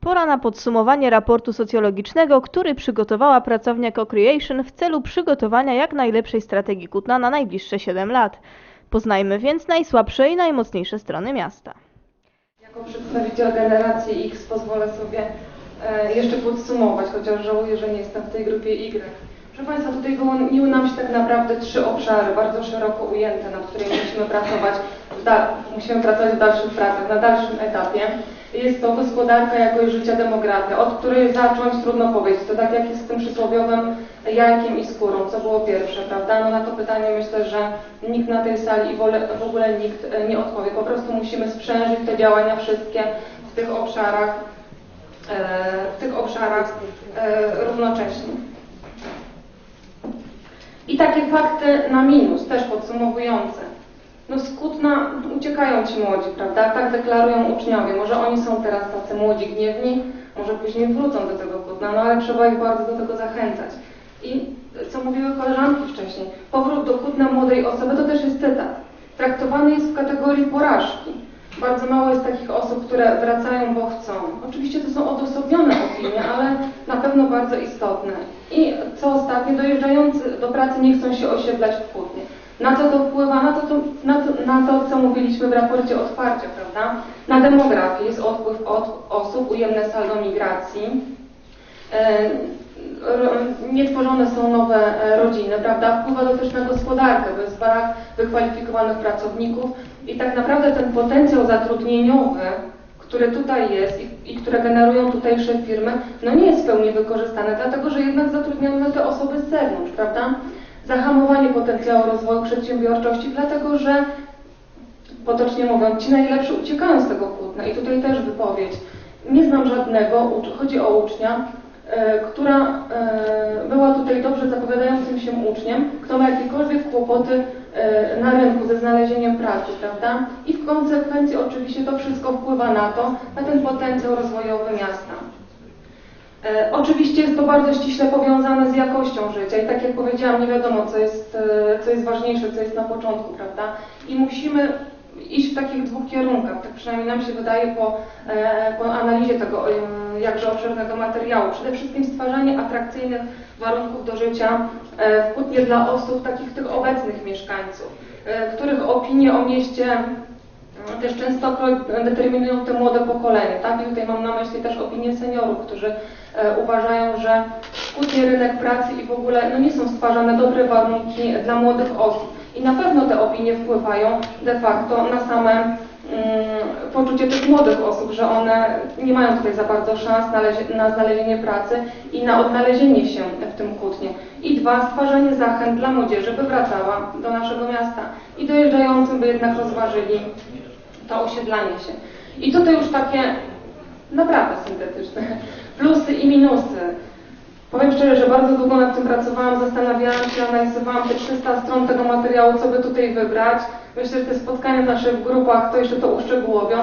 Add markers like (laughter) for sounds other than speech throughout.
Pora na podsumowanie raportu socjologicznego, który przygotowała pracownia Co-Creation w celu przygotowania jak najlepszej strategii Kutna na najbliższe 7 lat. Poznajmy więc najsłabsze i najmocniejsze strony miasta. Jako przedstawiciel generacji X pozwolę sobie e, jeszcze podsumować, chociaż żałuję, że nie jestem w tej grupie Y. Proszę Państwa, tutaj wyłoniły nam się tak naprawdę trzy obszary, bardzo szeroko ujęte, nad którymi musimy pracować, musimy pracować w dalszych pracach, na dalszym etapie. Jest to gospodarka, jakość życia, demografia, od której zacząć trudno powiedzieć. To tak jak jest z tym przysłowiowym jajkiem i skórą, co było pierwsze, prawda? No na to pytanie myślę, że nikt na tej sali i w ogóle, w ogóle nikt e, nie odpowie. Po prostu musimy sprzężyć te działania wszystkie w tych obszarach, e, w tych obszarach e, równocześnie. I takie fakty na minus, też podsumowujące. No z Kutna uciekają ci młodzi, prawda? Tak deklarują uczniowie. Może oni są teraz tacy młodzi, gniewni, może później wrócą do tego Kutna, no ale trzeba ich bardzo do tego zachęcać. I co mówiły koleżanki wcześniej, powrót do Kutna młodej osoby to też jest cytat. Traktowany jest w kategorii porażki. Bardzo mało jest takich osób, które wracają, bo chcą. Oczywiście to są odosobnione opinie, ale na pewno bardzo istotne. I co ostatnie, dojeżdżający do pracy nie chcą się osiedlać w Kutnie. Na co to wpływa? Na to, to, na, to, na to, co mówiliśmy w raporcie otwarcia, prawda? Na demografię jest odpływ od osób, ujemne saldo migracji. E, ro- Nietworzone są nowe e, rodziny, prawda? Wpływa to też na gospodarkę, bo jest brak wykwalifikowanych pracowników i tak naprawdę ten potencjał zatrudnieniowy, który tutaj jest i, i które generują tutejsze firmy, no nie jest w pełni wykorzystany, dlatego że jednak zatrudniamy te osoby z zewnątrz, prawda? Zahamowanie potencjału rozwoju przedsiębiorczości, dlatego że potocznie mówiąc, ci najlepsi uciekają z tego kłótna. I tutaj też wypowiedź. Nie znam żadnego, chodzi o ucznia, e, która e, była tutaj dobrze zapowiadającym się uczniem, kto ma jakiekolwiek kłopoty e, na rynku ze znalezieniem pracy, prawda? I w konsekwencji oczywiście to wszystko wpływa na to, na ten potencjał rozwojowy miasta. E, Oczywiście jest to bardzo ściśle powiązane z jakością życia i tak jak powiedziałam, nie wiadomo co jest, e, co jest ważniejsze, co jest na początku, prawda? I musimy iść w takich dwóch kierunkach, tak przynajmniej nam się wydaje po, e, po analizie tego jakże obszernego materiału. Przede wszystkim stwarzanie atrakcyjnych warunków do życia w Kutnie dla osób, takich tych obecnych mieszkańców, których opinie o mieście też często determinują te młode pokolenie, tak? I tutaj mam na myśli też opinię seniorów, którzy e, uważają, że skutnie rynek pracy i w ogóle no, nie są stwarzane dobre warunki dla młodych osób. I na pewno te opinie wpływają de facto na same mm, poczucie tych młodych osób, że one nie mają tutaj za bardzo szans na znalezienie pracy i na odnalezienie się w tym kłótnie. I dwa, stwarzanie zachęt dla młodzieży, by wracała do naszego miasta i dojeżdżającym by jednak rozważyli to osiedlanie się. I tutaj już takie naprawdę syntetyczne plusy i minusy. Powiem szczerze, że bardzo długo nad tym pracowałam, zastanawiałam się, analizowałam te 300 stron tego materiału, co by tutaj wybrać. Myślę, że te spotkania w grupach to jeszcze to uszczegółowią,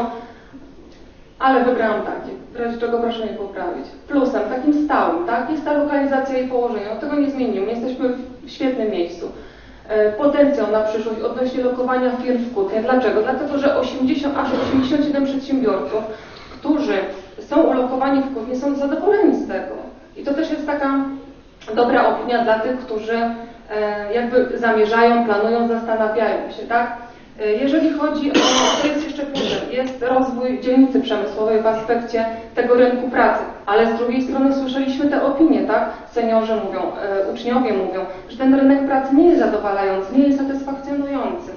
ale wybrałam takie, w razie czego proszę mnie poprawić. Plusem, takim stałym, tak, jest ta lokalizacja i położenie, no tego nie zmienimy, jesteśmy w świetnym miejscu. E, Potencjał na przyszłość odnośnie lokowania firm w Kutnie. Dlaczego? Dlatego, że 80, aż 87 przedsiębiorców, którzy są ulokowani w Kutnie, są zadowoleni z tego. I to też jest taka dobra opinia dla tych, którzy e, jakby zamierzają, planują, zastanawiają się, tak? E, Jeżeli chodzi o, to jest jeszcze plusem, jest rozwój dzielnicy przemysłowej w aspekcie tego rynku pracy, ale z drugiej strony słyszeliśmy te opinie, tak? Seniorzy mówią, e, uczniowie mówią, że ten rynek pracy nie jest zadowalający, nie jest satysfakcjonujący.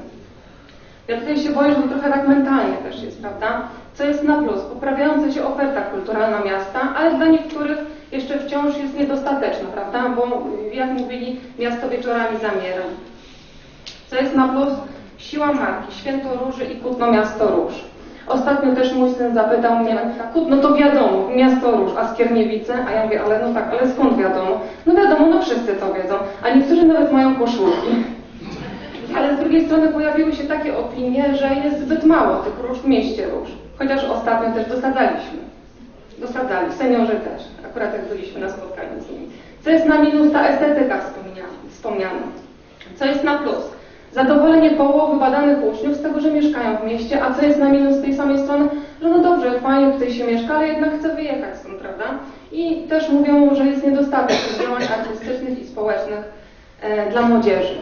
Ja tutaj się boję, że trochę tak mentalnie też jest, prawda? Co jest na plus? Poprawiająca się oferta kulturalna miasta, ale dla niektórych jeszcze wciąż jest niedostateczna, prawda? Bo jak mówili, miasto wieczorami zamiera. Co jest na plus? Siła marki, Święto Róży i Kutno Miasto Róż. Ostatnio też mój syn zapytał mnie, Kutno to wiadomo, Miasto Róż, a Skierniewice? A ja mówię, ale no tak, ale skąd wiadomo? No wiadomo, no wszyscy to wiedzą, a niektórzy nawet mają koszulki. Ale z drugiej strony pojawiły się takie opinie, że jest zbyt mało tych róż w mieście róż. Chociaż ostatnio też dosadzaliśmy. Dosadzali, seniorzy też, akurat jak byliśmy na spotkaniu z nimi. Co jest na minus ta estetyka wspomniana, wspomniana. Co jest na plus? Zadowolenie połowy badanych uczniów z tego, że mieszkają w mieście, a co jest na minus z tej samej strony? że no dobrze, fajnie tutaj się mieszka, ale jednak chce wyjechać stąd, prawda? I też mówią, że jest niedostatek działań artystycznych i społecznych e, dla młodzieży.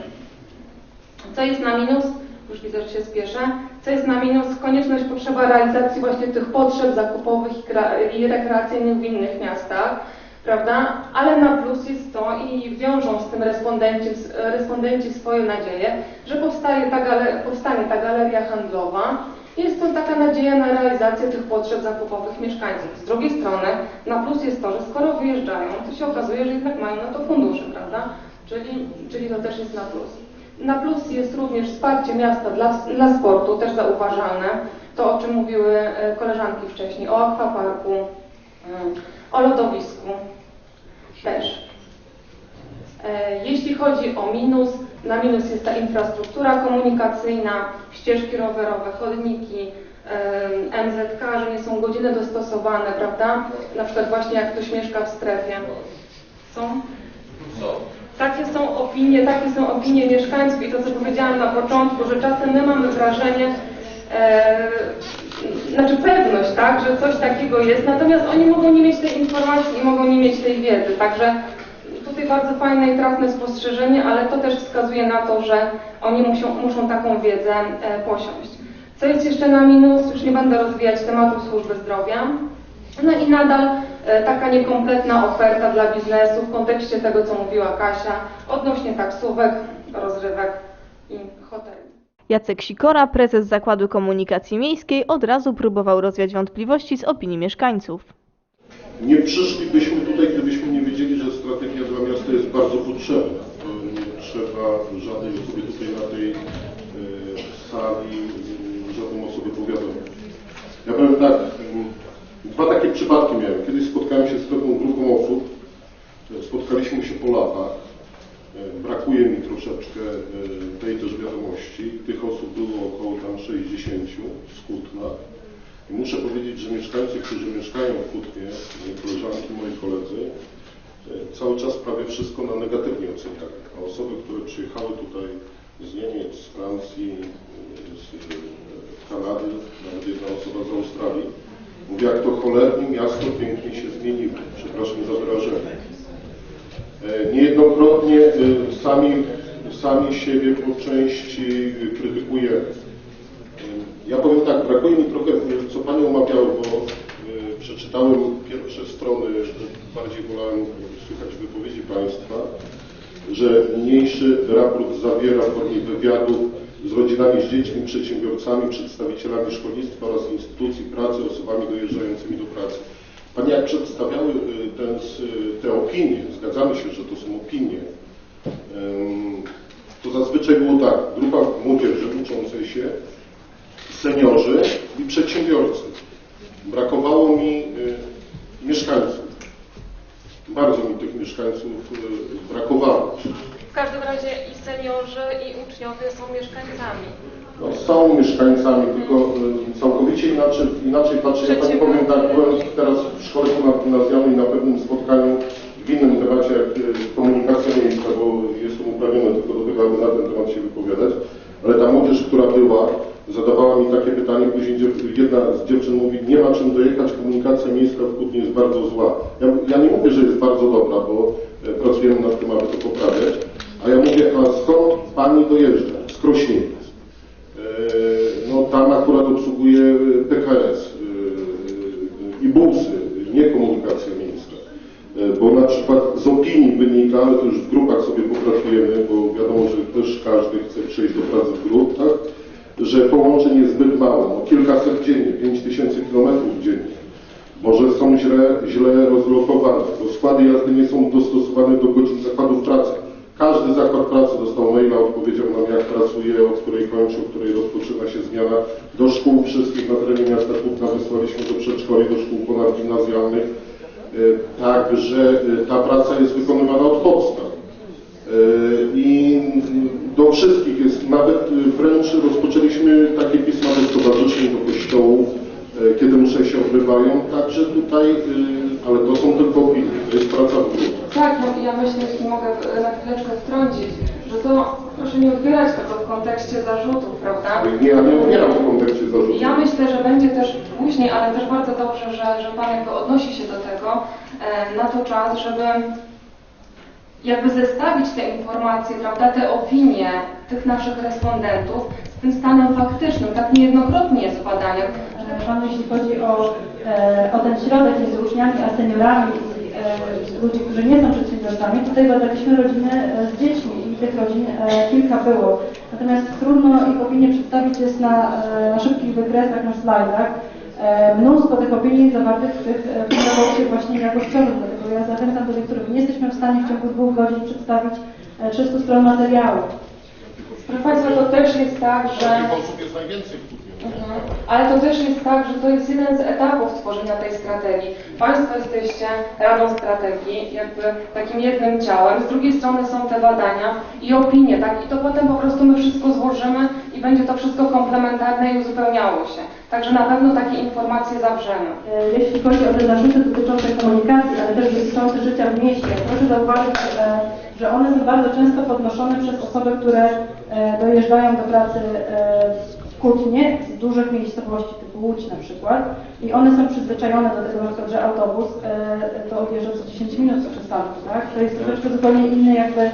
Co jest na minus? Już widzę, że się spieszę. Co jest na minus? Konieczność, potrzeba realizacji właśnie tych potrzeb zakupowych i i rekreacyjnych w innych miastach, prawda? Ale na plus jest to i wiążą z tym respondenci, respondenci swoje nadzieje, że powstaje ta powstanie ta galeria handlowa. Jest to taka nadzieja na realizację tych potrzeb zakupowych mieszkańców. Z drugiej strony na plus jest to, że skoro wyjeżdżają, to się okazuje, że jednak mają na to fundusze, prawda? Czyli, czyli to też jest na plus. Na plus jest również wsparcie miasta dla, dla sportu, też zauważalne. To, o czym mówiły e, koleżanki wcześniej, o akwaparku, mm, o lodowisku też. E, Jeśli chodzi o minus, na minus jest ta infrastruktura komunikacyjna, ścieżki rowerowe, chodniki, em, MZK, że nie są godziny dostosowane, prawda? Na przykład właśnie jak ktoś mieszka w strefie. Są? Takie są opinie, takie są opinie mieszkańców i to, co powiedziałam na początku, że czasem my mamy wrażenie, e, znaczy pewność, tak, że coś takiego jest, natomiast oni mogą nie mieć tej informacji i mogą nie mieć tej wiedzy, także tutaj bardzo fajne i trafne spostrzeżenie, ale to też wskazuje na to, że oni muszą, muszą taką wiedzę e, posiąść. Co jest jeszcze na minus, już nie będę rozwijać tematu służby zdrowia. No i nadal e, taka niekompletna oferta dla biznesu w kontekście tego, co mówiła Kasia, odnośnie taksówek, rozrywek i hoteli. Jacek Sikora, prezes Zakładu Komunikacji Miejskiej, od razu próbował rozwiać wątpliwości z opinii mieszkańców. Nie przyszlibyśmy tutaj, gdybyśmy nie wiedzieli, że strategia dla miasta jest bardzo potrzebna. To nie trzeba żadnej osobie tutaj na tej e, sali, e, żadną osobę powiadomić. Ja powiem tak, mm, dwa takie przypadki miałem. Kiedyś spotkałem się z pewną grupą osób, spotkaliśmy się po latach. E, Brakuje mi troszeczkę e, tej też wiadomości. Tych osób było około tam 60 z Kutna. I muszę powiedzieć, że mieszkańcy, którzy mieszkają w Kutnie, koleżanki, moi koledzy, e, cały czas prawie wszystko na negatywnie oceniali. A osoby, które przyjechały tutaj z Niemiec, z Francji, z Kanady, nawet jedna osoba z Australii, mówi, jak to cholernie miasto pięknie się zmieniło. Przepraszam za wyrażenie. E, Niejednokrotnie e, sami, sami siebie po części e, krytykujemy. Ja powiem tak, brakuje mi trochę, co Panią omawiały, bo przeczytałem pierwsze strony, bardziej wolałem słuchać wypowiedzi Państwa, że niniejszy raport zawiera w formie wywiadów z rodzinami z dziećmi, przedsiębiorcami, przedstawicielami szkolnictwa oraz instytucji pracy, osobami dojeżdżającymi do pracy. Panie, jak przedstawiały e, ten, s- te opinie, zgadzamy się, że to są opinie, to zazwyczaj było tak, grupa młodzieży uczącej się, seniorzy i przedsiębiorcy. Brakowało mi y, mieszkańców. Bardzo mi tych mieszkańców y, brakowało. W każdym razie i seniorzy, i uczniowie są mieszkańcami. No, są mieszkańcami, tylko y, całkowicie inaczej, inaczej patrzę. Ja Pani powiem tak, byłem teraz w szkole ponadgimnazjalnej na pewnym spotkaniu w innym temacie jak y, komunikacja miejska, bo jestem uprawniony tylko do tego, aby na ten temat się wypowiadać. Ale ta młodzież, która była, zadawała mi takie pytanie, później jedna z dziewczyn mówi, nie ma czym dojechać, komunikacja miejska w Kutnie jest bardzo zła. Ja, ja nie mówię, że jest bardzo dobra, bo e, pracujemy nad tym, aby to poprawiać, a ja mówię, a skąd Pani dojeżdża? Z. E, No akurat obsługuje e, PKS e, i busy, nie komunikacja miejska. Bo na przykład z opinii wynika, ale to już w grupach sobie popracujemy, bo wiadomo, że też każdy chce przejść do pracy w grupach, że połączeń jest zbyt mało, no kilkaset dziennie, 5 tysięcy kilometrów dziennie. Może są źle, źle rozlokowane, bo składy jazdy nie są dostosowane do godzin zakładów pracy. Każdy zakład pracy dostał maila, odpowiedział jak pracuje, od której kończy, od której rozpoczyna się zmiana. Do szkół wszystkich na terenie miasta Kutna wysłaliśmy do przedszkoli, do szkół ponadgimnazjalnych. E, Także e, ta praca jest wykonywana od podstaw. E, I do wszystkich jest, nawet wręcz rozpoczęliśmy takie pisma do stowarzyszeń, do kościołów, kiedy msze się odbywają, także tutaj, ale to są tylko opinie, to jest praca w grupie. Tak, ja myślę, jeśli mogę na chwileczkę wtrącić, że to proszę nie odbierać tego w kontekście zarzutów, prawda? Nie, ja nie odbieram w kontekście zarzutu. Ja myślę, że będzie też później, ale też bardzo dobrze, że, że Pan jakby odnosi się do tego, e, na to czas, żeby jakby zestawić te informacje, prawda, te opinie tych naszych respondentów z tym stanem faktycznym. Tak niejednokrotnie jest w badaniach. E, Pan jeśli chodzi o, e, o ten środek między uczniami a seniorami e, ludzi, którzy nie są przedsiębiorcami, tutaj badaliśmy rodziny e, z dziećmi tych rodzin e, kilka było. Natomiast trudno ich opinie przedstawić jest na, e, na szybkich wykresach, na slajdach. E, Mnóstwo tych opinii zawartych w tych w raporcie właśnie jakościowym, dlatego ja zachęcam do lektury. Nie jesteśmy w stanie w ciągu dwóch godzin przedstawić e, 300 stron materiału. Proszę Państwa, to też jest tak, że... Takich osób jest najwięcej. Mhm. Ale to też jest tak, że to jest jeden z etapów tworzenia tej strategii. Państwo jesteście Radą Strategii, jakby takim jednym ciałem. Z drugiej strony są te badania i opinie, tak? I to potem po prostu my wszystko złożymy i będzie to wszystko komplementarne i uzupełniało się. Także na pewno takie informacje zawrzemy. E, Jeśli chodzi o te zarzuty dotyczące komunikacji, ale też dotyczące życia w mieście, proszę zauważyć, e, że one są bardzo często podnoszone przez osoby, które e, dojeżdżają do pracy e, w Kutnie z dużych miejscowości typu Łódź na przykład i one są przyzwyczajone do tego, na przykład, że autobus e, to odjeżdża co 10 minut z przystanku, tak? To jest troszeczkę zupełnie inny jakby e,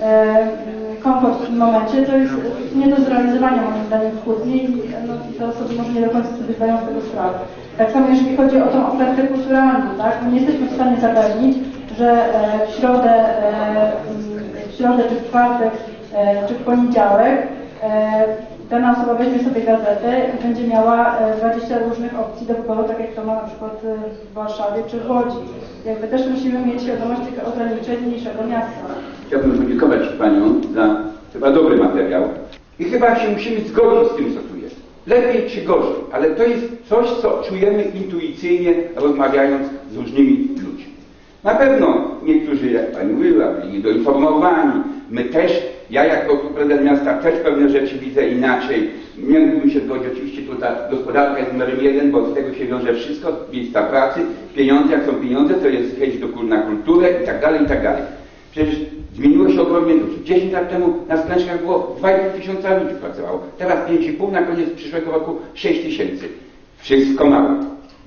mm, komfort w tym momencie, to jest nie do zrealizowania moim zdaniem w Kutnie i no, i te osoby może nie do końca sobie zdają z tego sprawę. Tak samo jeżeli chodzi o tą ofertę kulturalną, tak? My nie jesteśmy w stanie zapewnić, że e, w środę, e, w środę czy w czwartek e, czy w poniedziałek e, dana osoba weźmie sobie gazetę i będzie miała e, 20 różnych opcji do wyboru, tak jak to ma na przykład e, w Warszawie czy w Łodzi. Jakby też musimy mieć świadomość tych ograniczeń mniejszego miasta. Chciałbym podziękować Paniom za chyba dobry materiał i chyba się musimy zgodzić z tym, co tu jest. Lepiej czy gorzej, ale to jest coś, co czujemy intuicyjnie, rozmawiając z różnymi ludźmi. Na pewno niektórzy, jak Pani mówiła, byli niedoinformowani. My też, ja jako prezydent miasta też pewne rzeczy widzę inaczej. Nie mógłbym się zgodzić, oczywiście tutaj gospodarka jest numerem jeden, bo z tego się wiąże wszystko, miejsca pracy, pieniądze, jak są pieniądze, to jest chęć do, na kulturę i tak dalej, i tak dalej. Przecież zmieniło się ogromnie dużo. 10 lat temu na Sklęczkach było 2,5 tysiąca ludzi pracowało. Teraz 5,5, na koniec przyszłego roku 6 tysięcy. Wszystko mało.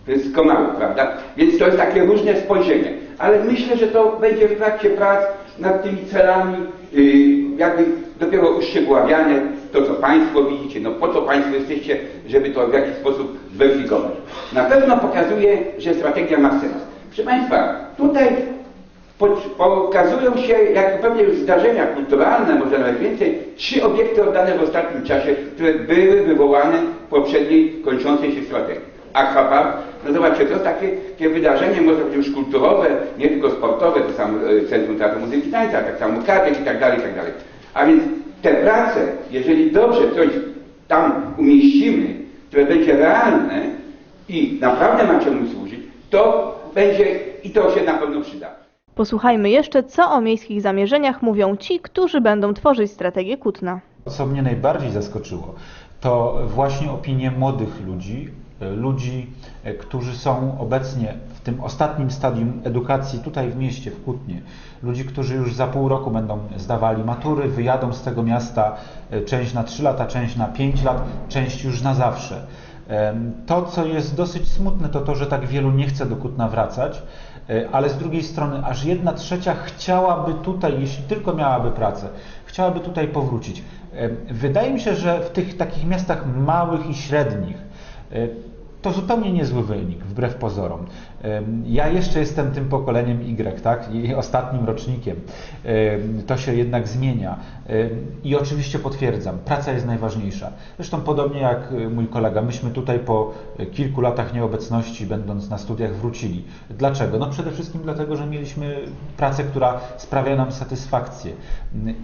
Wszystko mało, prawda? Więc to jest takie różne spojrzenie. Ale myślę, że to będzie w trakcie prac nad tymi celami yy, jakby dopiero uszczegóławiane to, co Państwo widzicie. No po co Państwo jesteście, żeby to w jakiś sposób zweryfikować? Na pewno pokazuje, że strategia ma sens. Proszę Państwa, tutaj po- pokazują się, jak pewnie już zdarzenia kulturalne, może nawet więcej, trzy obiekty oddane w ostatnim czasie, które były wywołane w poprzedniej, kończącej się strategii. Aquapark, no zobaczcie, to takie, takie wydarzenie, może być już kulturowe, nie tylko sportowe, to samo e, Centrum Teatru Muzyki i Tańca, tak samo kadek i tak dalej, i tak dalej. A więc te prace, jeżeli dobrze coś tam umieścimy, które będzie realne i naprawdę ma czemu służyć, to będzie i to się na pewno przyda. Posłuchajmy jeszcze, co o miejskich zamierzeniach mówią ci, którzy będą tworzyć strategię Kutna. Co mnie najbardziej zaskoczyło, to właśnie opinie młodych ludzi, ludzi, e, którzy są obecnie w tym ostatnim stadium edukacji tutaj w mieście, w Kutnie. Ludzi, którzy już za pół roku będą zdawali matury, wyjadą z tego miasta, e, część na 3 lata, część na 5 lat, część już na zawsze. To, co jest dosyć smutne, to to, że tak wielu nie chce do Kutna wracać, e, ale z drugiej strony aż jedna trzecia chciałaby tutaj, jeśli tylko miałaby pracę, chciałaby tutaj powrócić. Wydaje mi się, że w tych takich miastach małych i średnich e, to zupełnie niezły wynik, wbrew pozorom. Ja jeszcze jestem tym pokoleniem Y, tak? I ostatnim rocznikiem. Em, To się jednak zmienia. I oczywiście potwierdzam, praca jest najważniejsza. Zresztą podobnie jak y, mój kolega, myśmy tutaj po y, kilku latach nieobecności, będąc na studiach, wrócili. Dlaczego? No przede wszystkim dlatego, że mieliśmy pracę, która sprawia nam satysfakcję.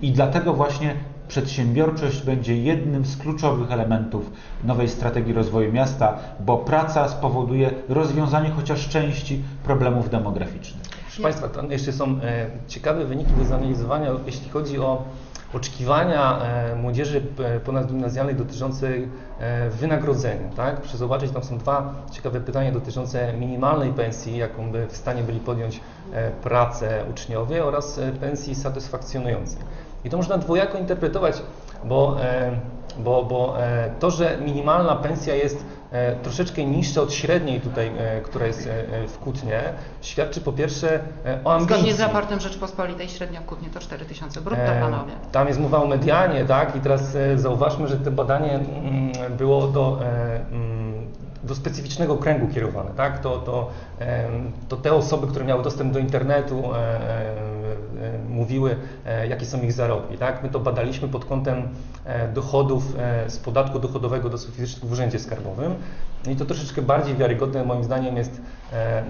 I dlatego właśnie przedsiębiorczość będzie jednym z kluczowych elementów nowej strategii rozwoju miasta, bo praca spowoduje rozwiązanie chociaż części problemów demograficznych. Proszę Państwa, tam jeszcze są e, ciekawe wyniki do zanalizowania, jeśli chodzi o oczekiwania e, młodzieży e, ponadgimnazjalnej dotyczące wynagrodzenia. Tak? Proszę zobaczyć, tam są dwa ciekawe pytania dotyczące minimalnej pensji, jaką by w stanie byli podjąć pracę uczniowie oraz pensji satysfakcjonującej. I to można dwojako interpretować, bo, e, bo, bo e, to, że minimalna pensja jest e, troszeczkę niższa od średniej tutaj, która jest w Kutnie, świadczy po pierwsze o ambicji. Zgodnie z raportem Rzeczpospolitej średnia w Kutnie to 4 tysiące brutto, panowie. Tam jest mowa o medianie, tak? I teraz zauważmy, że to badanie mm, było do, mm, do specyficznego kręgu kierowane, tak? To, to, to te osoby, które miały dostęp do internetu, mówiły, e, jakie są ich zarobki, tak? My to badaliśmy pod kątem e, dochodów e, z podatku dochodowego do fizycznych w Urzędzie Skarbowym i to troszeczkę bardziej wiarygodne moim zdaniem jest, e,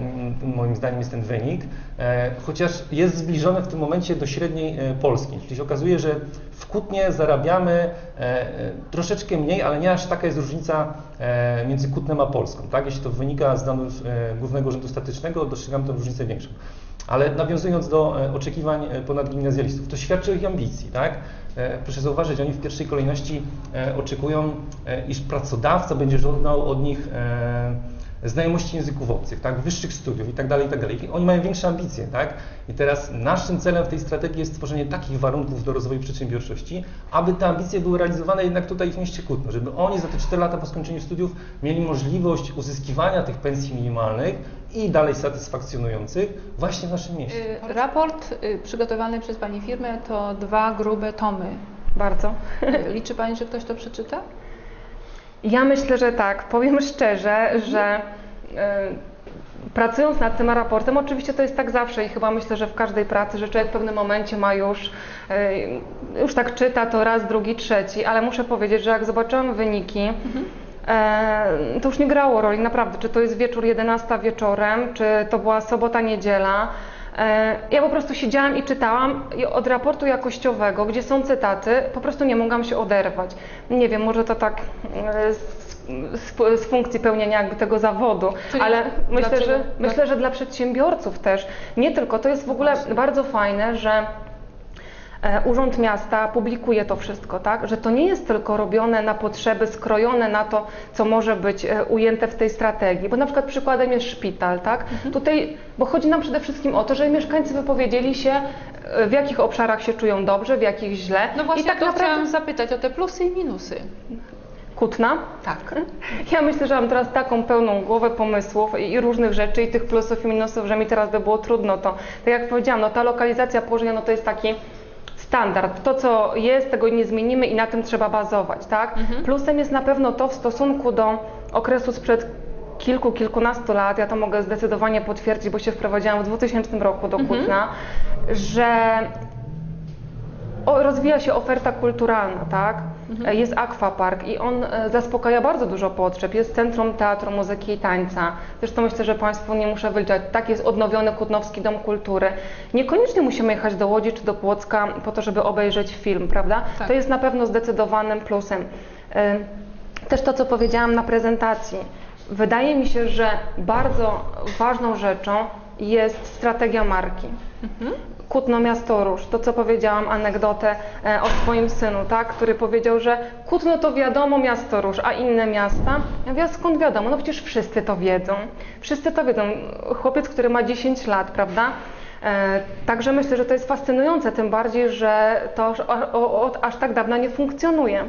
moim zdaniem jest ten wynik, e, chociaż jest zbliżony w tym momencie do średniej e, Polski, czyli się okazuje, że w Kutnie zarabiamy troszeczkę mniej, ale nie aż taka jest różnica między Kutnem a Polską, tak? Jeśli to wynika z danych Głównego Urzędu Statystycznego, dostrzegamy tę różnicę większą. Ale nawiązując do oczekiwań ponadgimnazjalistów, to świadczy o ich ambicji, tak? Proszę zauważyć, oni w pierwszej kolejności oczekują, iż pracodawca będzie żądał od nich e, znajomości języków obcych, tak, wyższych studiów i tak dalej, i tak dalej. I Oni mają większe ambicje, tak? I teraz naszym celem w tej strategii jest stworzenie takich warunków do rozwoju przedsiębiorczości, aby te ambicje były realizowane jednak tutaj w mieście Kutno, żeby oni za te 4 lata po skończeniu studiów mieli możliwość uzyskiwania tych pensji minimalnych i dalej satysfakcjonujących właśnie w naszym mieście. Y, Raport y, przygotowany przez Pani firmę to dwa grube tomy. Bardzo. Y, Liczy Pani, że ktoś to przeczyta? Ja myślę, że tak. Powiem szczerze, że e, pracując nad tym raportem, oczywiście to jest tak zawsze i chyba myślę, że w każdej pracy, że człowiek w pewnym momencie ma już, e, już tak czyta to raz, drugi, trzeci, ale muszę powiedzieć, że jak zobaczyłam wyniki, e, to już nie grało roli, naprawdę, czy to jest wieczór 11 wieczorem, czy to była sobota, niedziela. E, Ja po prostu siedziałam i czytałam i od raportu jakościowego, gdzie są cytaty, po prostu nie mogłam się oderwać. Nie wiem, może to tak e, z, z, funkcji pełnienia jakby tego zawodu, Czyli ale myślę, że, myślę, że dla przedsiębiorców też, nie tylko, to jest w ogóle bardzo fajne, że Urząd Miasta publikuje to wszystko, tak? Że to nie jest tylko robione na potrzeby, skrojone na to, co może być e, ujęte w tej strategii. Bo na przykład przykładem jest szpital, tak? Tutaj, bo chodzi nam przede wszystkim o to, żeby mieszkańcy wypowiedzieli się, e, w jakich obszarach się czują dobrze, w jakich źle. No właśnie, I tak to naprawdę chciałam zapytać o te plusy i minusy. Kutna. Tak. (laughs) Ja myślę, że mam teraz taką pełną głowę pomysłów i, i różnych rzeczy, i tych plusów i minusów, że mi teraz by było trudno to. Tak jak powiedziałam, no ta lokalizacja położenia, no to jest taki standard. To, co jest, tego nie zmienimy i na tym trzeba bazować, tak? Plusem jest na pewno to w stosunku do okresu sprzed kilku, kilkunastu lat, ja to mogę zdecydowanie potwierdzić, bo się wprowadziłam w 2000 roku do Kutna, że o, rozwija się oferta kulturalna, tak? E, Jest akwapark i on e, zaspokaja bardzo dużo potrzeb. Jest Centrum Teatru, Muzyki i Tańca. Zresztą myślę, że Państwu nie muszę wyliczać. Tak jest odnowiony Kutnowski Dom Kultury. Niekoniecznie musimy jechać do Łodzi czy do Płocka po to, żeby obejrzeć film, prawda? Tak. To jest na pewno zdecydowanym plusem. E, Też to, co powiedziałam na prezentacji. Wydaje mi się, że bardzo ważną rzeczą jest strategia marki. Kutno Miasto Róż, to co powiedziałam, anegdotę e, o swoim synu, tak, który powiedział, że Kutno to wiadomo miasto Róż, a inne miasta? Ja mówię, skąd wiadomo? No przecież wszyscy to wiedzą. Wszyscy to wiedzą. Chłopiec, który ma 10 lat, prawda? E, Także myślę, że to jest fascynujące, tym bardziej, że to od aż tak dawna nie funkcjonuje.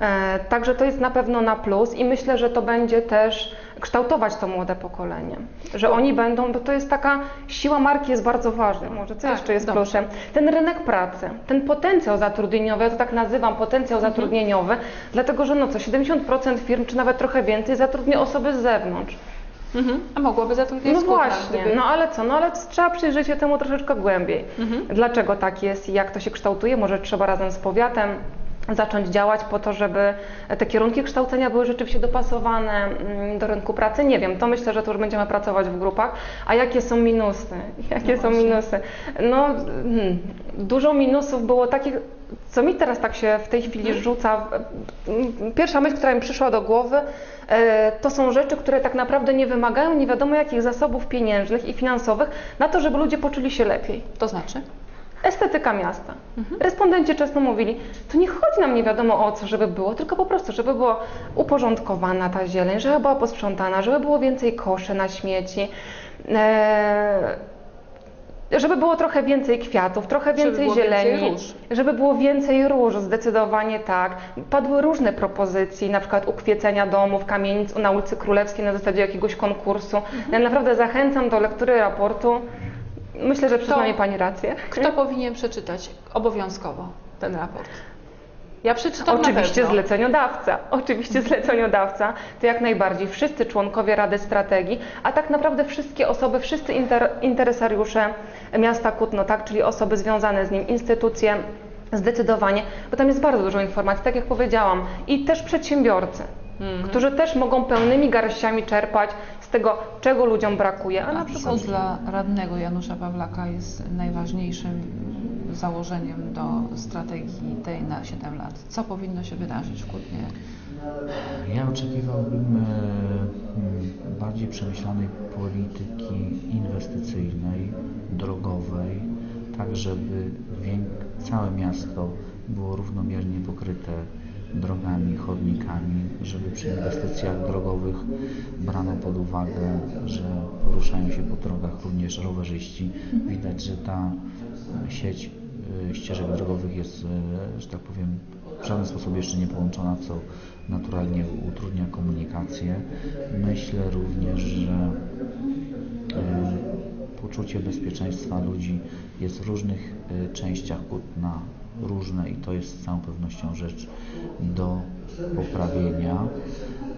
E, Także to jest na pewno na plus i myślę, że to będzie też kształtować to młode pokolenie. Że oni będą, bo to jest taka siła marki jest bardzo ważna. Może co Tak, jeszcze jest dobrze. Ten rynek pracy, ten potencjał zatrudnieniowy, ja to tak nazywam potencjał Mhm. zatrudnieniowy, dlatego że no co, 70% firm, czy nawet trochę więcej, zatrudnia osoby z zewnątrz. Mhm. A mogłoby zatrudniać No właśnie, gdyby- no ale co, no ale trzeba przyjrzeć się temu troszeczkę głębiej. Mhm. Dlaczego tak jest i jak to się kształtuje? Może trzeba razem z powiatem zacząć działać po to, żeby te kierunki kształcenia były rzeczywiście dopasowane mm, do rynku pracy? Nie wiem, to myślę, że to już będziemy pracować w grupach. A jakie są minusy? (laughs) Jakie No są minusy? No, hmm, dużo minusów było takich, co mi teraz tak się w tej chwili Mhm. rzuca. Pierwsza myśl, która mi przyszła do głowy, e, to są rzeczy, które tak naprawdę nie wymagają nie wiadomo jakich zasobów pieniężnych i finansowych na to, żeby ludzie poczuli się lepiej. To znaczy? Estetyka miasta. Mhm. Respondenci często mówili, to nie chodzi nam nie wiadomo o co, żeby było, tylko po prostu, żeby była uporządkowana ta zieleń, żeby była posprzątana, żeby było więcej koszy na śmieci. E, Żeby było trochę więcej kwiatów, trochę Żeby więcej więcej zieleni, róż. żeby było więcej róż, zdecydowanie tak. Padły różne propozycje, na przykład ukwiecenia domów, kamienic na ulicy Królewskiej na zasadzie jakiegoś konkursu. Ja naprawdę zachęcam do lektury raportu. Myślę, że przyzna To- mi Pani rację. Kto powinien przeczytać obowiązkowo ten raport? Ja przeczytam Oczywiście na pewno. zleceniodawca, oczywiście zleceniodawca, to jak najbardziej. Wszyscy członkowie Rady Strategii, a tak naprawdę wszystkie osoby, wszyscy inter, interesariusze miasta Kutno, tak, czyli osoby związane z nim, instytucje, zdecydowanie, bo tam jest bardzo dużo informacji, tak jak powiedziałam, i też przedsiębiorcy, którzy też mogą pełnymi garściami czerpać tego, czego ludziom brakuje, a na A przykład co dla radnego Janusza Pawlaka jest najważniejszym założeniem do strategii tej na 7 lat? Co powinno się wydarzyć w Kutnie? Ja oczekiwałbym e, mm, bardziej przemyślanej polityki inwestycyjnej, drogowej, tak żeby całe miasto było równomiernie pokryte drogami, chodnikami, żeby przy inwestycjach drogowych brano pod uwagę, że poruszają się po drogach również rowerzyści. Widać, że ta sieć e, ścieżek drogowych jest, e, że tak powiem, w żaden sposób jeszcze nie połączona, co naturalnie utrudnia komunikację. Myślę również, że e, poczucie bezpieczeństwa ludzi jest w różnych częściach Kutna różne i to jest z całą pewnością rzecz do poprawienia.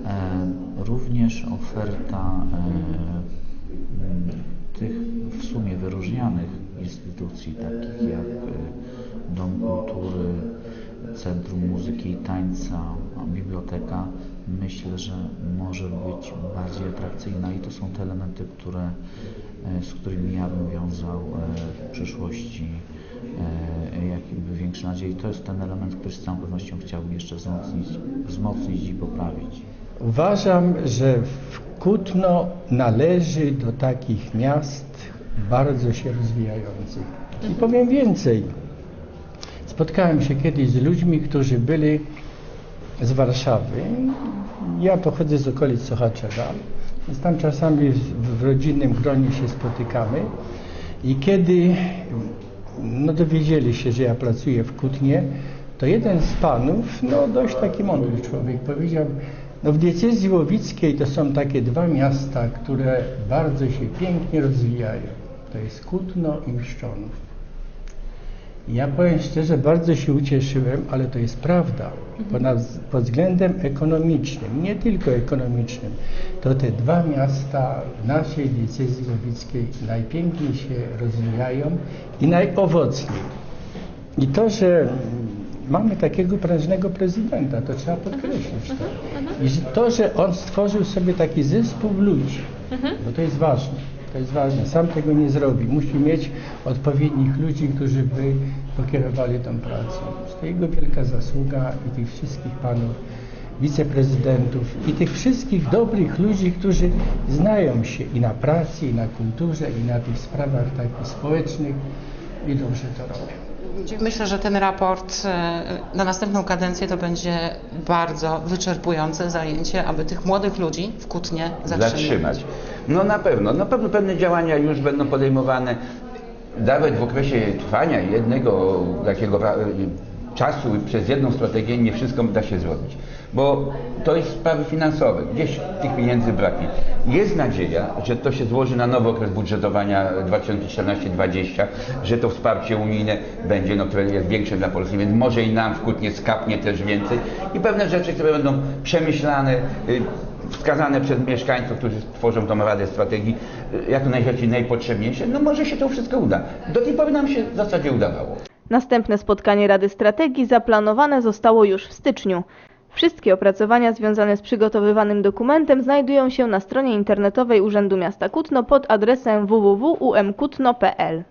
E, Również oferta e, m, tych w sumie wyróżnianych instytucji, takich jak e, Dom Kultury, Centrum Muzyki i Tańca, Biblioteka, myślę, że może być bardziej atrakcyjna i to są te elementy, które, z którymi ja bym wiązał w przyszłości jakby większe nadzieje. To jest ten element, który z całą pewnością chciałbym jeszcze wzmocnić, wzmocnić i poprawić. Uważam, że Kutno należy do takich miast bardzo się rozwijających. I powiem więcej. Spotkałem się kiedyś z ludźmi, którzy byli z Warszawy. Ja pochodzę z okolic Sochaczewa, więc tam czasami w rodzinnym gronie się spotykamy. I kiedy no, dowiedzieli się, że ja pracuję w Kutnie, to jeden z panów, no dość taki mądry człowiek, powiedział, no w diecezji łowickiej to są takie dwa miasta, które bardzo się pięknie rozwijają. To jest Kutno i Mszczonów. I Ja powiem szczerze, bardzo się ucieszyłem, ale to jest prawda. Pod, naz- pod względem ekonomicznym, nie tylko ekonomicznym, to te dwa miasta w naszej diecezji łowickiej najpiękniej się rozwijają i najowocniej. I to, że mamy takiego prężnego prezydenta, to trzeba podkreślić. Tak? I że to, że on stworzył sobie taki zespół ludzi, bo to jest ważne. To jest ważne. Sam tego nie zrobi. Musi mieć odpowiednich ludzi, którzy by pokierowali tą pracą. To jego wielka zasługa i tych wszystkich panów wiceprezydentów i tych wszystkich dobrych ludzi, którzy znają się i na pracy, i na kulturze, i na tych sprawach takich społecznych i dobrze to robią. Myślę, że ten raport e, na następną kadencję to będzie bardzo wyczerpujące zajęcie, aby tych młodych ludzi w Kutnie zatrzymać. zatrzymać. No na pewno, na pewno pewne działania już będą podejmowane. Nawet w okresie trwania jednego takiego czasu przez jedną strategię nie wszystko da się zrobić. Bo to jest sprawy finansowe. Gdzieś tych pieniędzy braknie. Jest nadzieja, że to się złoży na nowy okres budżetowania 2014-2020, że to wsparcie unijne będzie, no, które jest większe dla Polski, więc może i nam w Kutnie skapnie też więcej i pewne rzeczy, które będą przemyślane, y, wskazane przez mieszkańców, którzy tworzą tą Radę Strategii, y, jako najbardziej najpotrzebniejsze, no może się to wszystko uda. Do tej pory nam się w zasadzie udawało. Następne spotkanie Rady Strategii zaplanowane zostało już w styczniu. Wszystkie opracowania związane z przygotowywanym dokumentem znajdują się na stronie internetowej Urzędu Miasta Kutno pod adresem www.umkutno.pl.